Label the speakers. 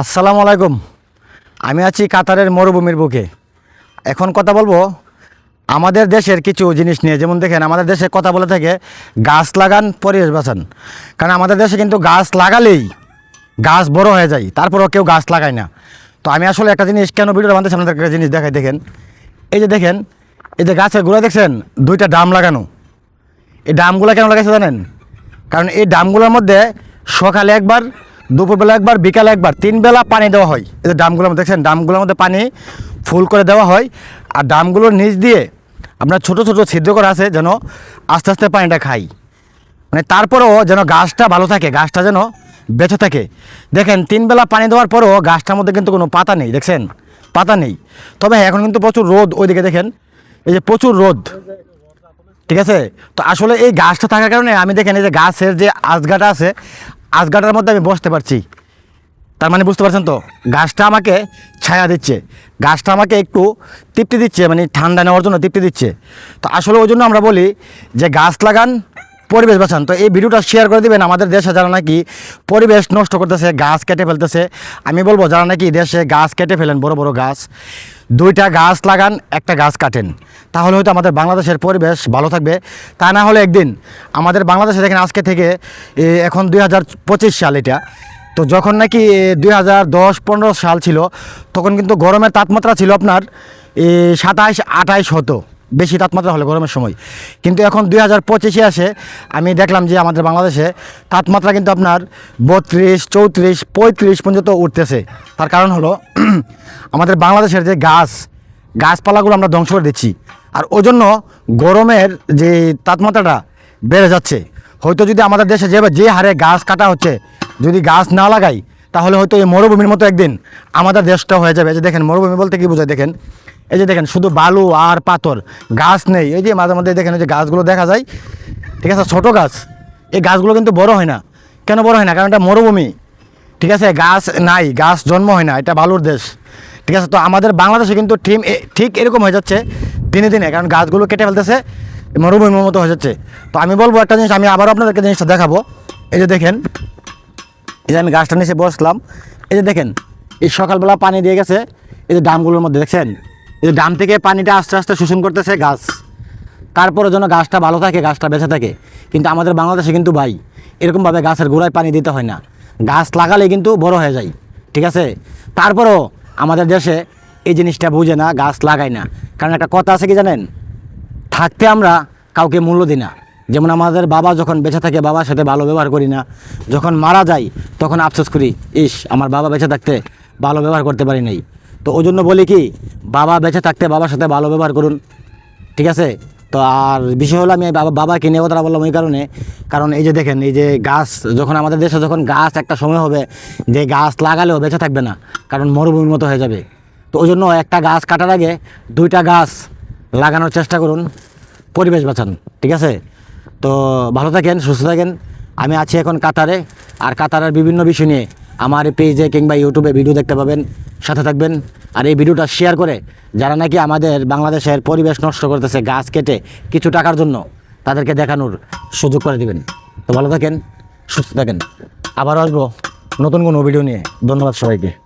Speaker 1: আসসালামু আলাইকুম। আমি আছি কাতারের মরুভূমির বুকে। এখন কথা বলব আমাদের দেশের কিছু জিনিস নিয়ে। যেমন দেখেন, আমাদের দেশে কথা বলে থাকে, গাছ লাগান, পরিবেশ বাঁচান। কারণ আমাদের দেশে কিন্তু গাছ লাগালেই গাছ বড় হয়ে যায়, তারপরেও কেউ গাছ লাগায় না। তো আমি আসলে একটা জিনিস, কেন ভিডিওটা বানতেছি আপনাদের একটা জিনিস দেখাই দেখেন। এই যে দেখেন, এই যে গাছের গোড়া দেখছেন, দুইটা ডাম লাগানো। এই ডামগুলো কেন লাগাইছে জানেন? কারণ এই ডামগুলোর মধ্যে সকালে একবার দুপুরবেলা একবার বিকালে একবার তিন বেলা পানি দেওয়া হয়। এই যে ডামগুলোর মধ্যে দেখছেন ডামগুলোর মধ্যে পানি ফুল করে দেওয়া হয়। আর ডামগুলোর নিচ দিয়ে আপনার ছোট ছোট ছিদ্র করা আছে যেন আস্তে আস্তে পানিটা খাই। মানে তারপরেও যেন গাছটা ভালো থাকে গাছটা যেন বেঁচে থাকে। দেখেন তিন বেলা পানি দেওয়ার পরেও গাছটার মধ্যে কিন্তু কোনো পাতা নেই দেখছেন? পাতা নেই। তবে হ্যাঁ, এখন কিন্তু প্রচুর রোদ ওইদিকে দেখেন। এই যে প্রচুর রোদ। ঠিক আছে? তো আসলে এই গাছটা থাকার কারণে আমি দেখেন এই যে গাছের যে আজগাটা আছে আজগাটার মধ্যে আমি বসতে পারছি। তার মানে বুঝতে পারছেন তো? গাছটা আমাকে ছায়া দিচ্ছে। গাছটা আমাকে একটু তৃপ্তি দিচ্ছে মানে ঠান্ডা নেওয়ার জন্য তৃপ্তি দিচ্ছে। তো আসলে ওই জন্য আমরা বলি যে গাছ লাগান পরিবেশ বাঁচান। তো এই ভিডিওটা শেয়ার করে দিবেন আমাদের দেশে যারা নাকি পরিবেশ নষ্ট করতেছে, গাছ কেটে ফেলতেছে। আমি বলব, যারা নাকি দেশে গাছ কেটে ফেলেন, বড় বড় গাছ, দুইটা গাছ লাগান, একটা গাছ কাটেন। তাহলে হয়তো আমাদের বাংলাদেশের পরিবেশ ভালো থাকবে। তা না হলে একদিন আমাদের বাংলাদেশে দেখেন আজকে থেকে এখন দুই হাজার পঁচিশ সাল এটা। তো যখন নাকি দুই হাজার দশ পনেরো সাল ছিল, তখন কিন্তু গরমের তাপমাত্রা ছিল আপনার সাতাইশ আঠাইশ হতো। বেশি তাপমাত্রা হলে গরমের সময়। কিন্তু এখন দুই হাজার পঁচিশে আসে, আমি দেখলাম যে আমাদের বাংলাদেশে তাপমাত্রা কিন্তু আপনার বত্রিশ, চৌত্রিশ, পঁয়ত্রিশ পর্যন্ত উঠতেছে। তার কারণ হলো আমাদের বাংলাদেশের যে গাছ, গাছপালাগুলো আমরা ধ্বংস করে দিচ্ছি। আর ওই জন্য গরমের যে তাপমাত্রাটা বেড়ে যাচ্ছে। হয়তো যদি আমাদের দেশে যে যে হারে গাছ কাটা হচ্ছে, যদি গাছ না লাগাই, তাহলে হয়তো এই মরুভূমির মতো একদিন আমাদের দেশটা হয়ে যাবে। যে দেখেন, মরুভূমি বলতে কি বোঝায়? দেখেন এই যে দেখেন, শুধু বালু আর পাথর, গাছ নেই। এই যে মাঝে মধ্যে দেখেন যে গাছগুলো দেখা যায়, ঠিক আছে, ছোটো গাছ। এই গাছগুলো কিন্তু বড় হয় না। কেন বড় হয় না? কারণ এটা মরুভূমি। ঠিক আছে, গাছ নাই, গাছ জন্ম হয় না, এটা বালুর দেশ। ঠিক আছে, তো আমাদের বাংলাদেশে কিন্তু ঠিক ঠিক এরকম হয়ে যাচ্ছে দিনে দিনে, কারণ গাছগুলো কেটে ফেলতেছে, মরুভূমির মতো হয়ে যাচ্ছে। তো আমি বলব একটা জিনিস, আমি আবারও আপনাদেরকে জিনিসটা দেখাবো। এই যে দেখেন, এই যে আমি গাছটা নিচে বসলাম। এই যে দেখেন, এই সকালবেলা পানি দিয়ে গেছে, এই যে ডামগুলোর মধ্যে, দেখছেন? এই ডাম থেকে পানিটা আস্তে আস্তে শোষণ করতেছে গাছ। তারপরে যেন গাছটা ভালো থাকে, গাছটা বেঁচে থাকে। কিন্তু আমাদের বাংলাদেশে কিন্তু ভাই, এরকমভাবে গাছের গোড়ায় পানি দিতে হয় না। গাছ লাগালে কিন্তু বড় হয়ে যায়, ঠিক আছে? তারপরও আমাদের দেশে এই জিনিসটা বুঝে না, গাছ লাগায় না। কারণ একটা কথা আছে কি জানেন? থাকতে আমরা কাউকে মূল্য দিই না। যেমন আমাদের বাবা যখন বেঁচে থাকে, বাবার সাথে ভালো ব্যবহার করি না। যখন মারা যায় তখন আফসোস করি, ইস, আমার বাবা বেঁচে থাকতে ভালো ব্যবহার করতে পারি নাই। তো ওই জন্য বলি কি, বাবা বেঁচে থাকতে বাবার সাথে ভালো ব্যবহার করুন, ঠিক আছে? তো আর বিষয় হলো আমি বাবা, বাবাকে নিয়ে কথা বললাম ওই কারণে। কারণ এই যে দেখেন, এই যে গাছ, যখন আমাদের দেশে যখন গাছ একটা সময় হবে, যে গাছ লাগালেও বেঁচে থাকবে না, কারণ মরুভূমির মতো হয়ে যাবে। তো ওই জন্য একটা গাছ কাটার আগে দুইটা গাছ লাগানোর চেষ্টা করুন, পরিবেশ বাঁচান, ঠিক আছে? তো ভালো থাকেন, সুস্থ থাকেন। আমি আছি এখন কাতারে, আর কাতারের বিভিন্ন বিষয় নিয়ে আমার পেজে কিংবা ইউটিউবে ভিডিও দেখতে পাবেন, সাথে থাকবেন। আর এই ভিডিওটা শেয়ার করে যারা নাকি আমাদের বাংলাদেশের পরিবেশ নষ্ট করতেছে, গাছ কেটে কিছু টাকার জন্য, তাদেরকে দেখানোর সুযোগ করে দিবেন। তো ভালো থাকেন, সুস্থ থাকেন। আবার আসব নতুন কোনো ভিডিও নিয়ে। ধন্যবাদ সবাইকে।